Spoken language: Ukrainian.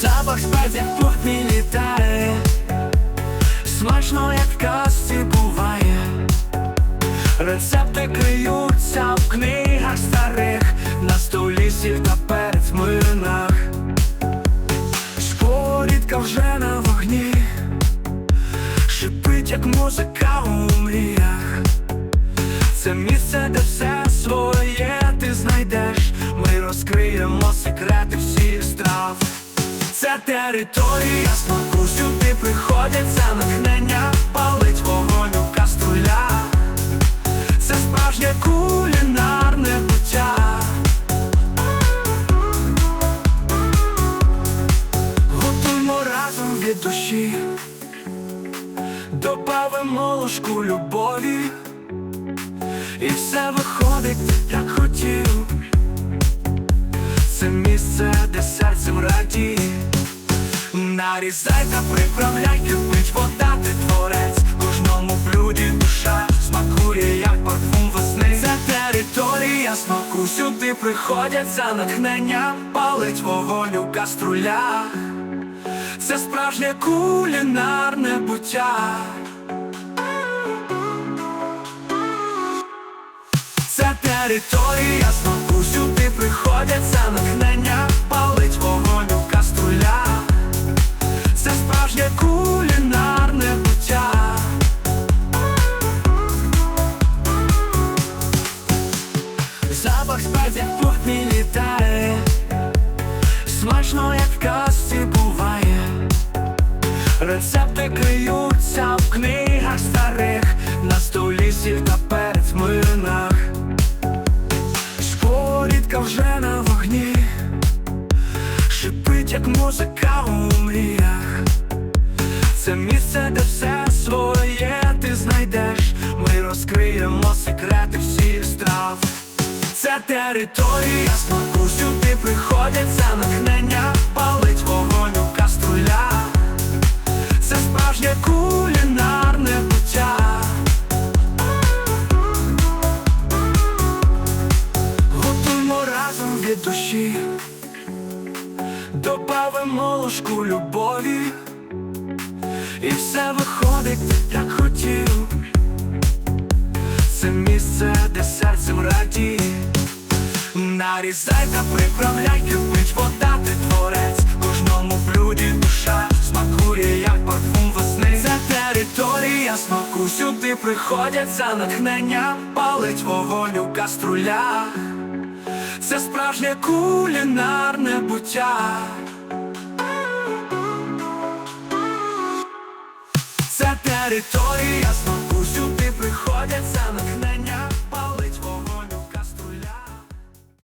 Запах в кухні літає. Смачно, як в казці буває. Рецепти криються в книгах старих. На столі сіль та перець млинах. Вже на вогні. Шипить, як музика у мріях. Це місце, де все своє Це територія смаку, сюди приходять за натхнення Палить вогонь у каструлях Це справжнє кулінарне буття. Готуймо разом від душі. Добавимо ложку любові. І все виходить, Нарізай та приправляй, кипить вода, ти творець. Кожному блюді душа смакує, як парфум весни. Це територія смаку, сюди приходять за натхнення Палить вогонь у каструлях. Це справжнє кулінарне буття. Це територія смаку, сюди приходять за натхнення справжнє кулінарне буття. Запах спецій в кухні літає. Смачно, як в казці буває. Рецепти криються в книгах старих. На столі сіль та перець млинах. Вже на вогні. Шипить, як музика у Це місце, де все своє ти знайдеш. Ми розкриємо секрети всіх страв. Це територія смаку, сюди приходять за натхнення Палить вогонь у каструлях Це справжнє кулінарне буття. Готуймо разом від душі. Добавимо ложку любові І все виходить, як хотів. Це місце, де серцем радіє. Нарізай та приправляй, кипить вода, ти творець. Кожному блюді душа смакує, як парфум весни. Це територія смаку, сюди приходять за натхнення. Палить вогонь у каструлях Це справжнє кулінарне буття територія смаку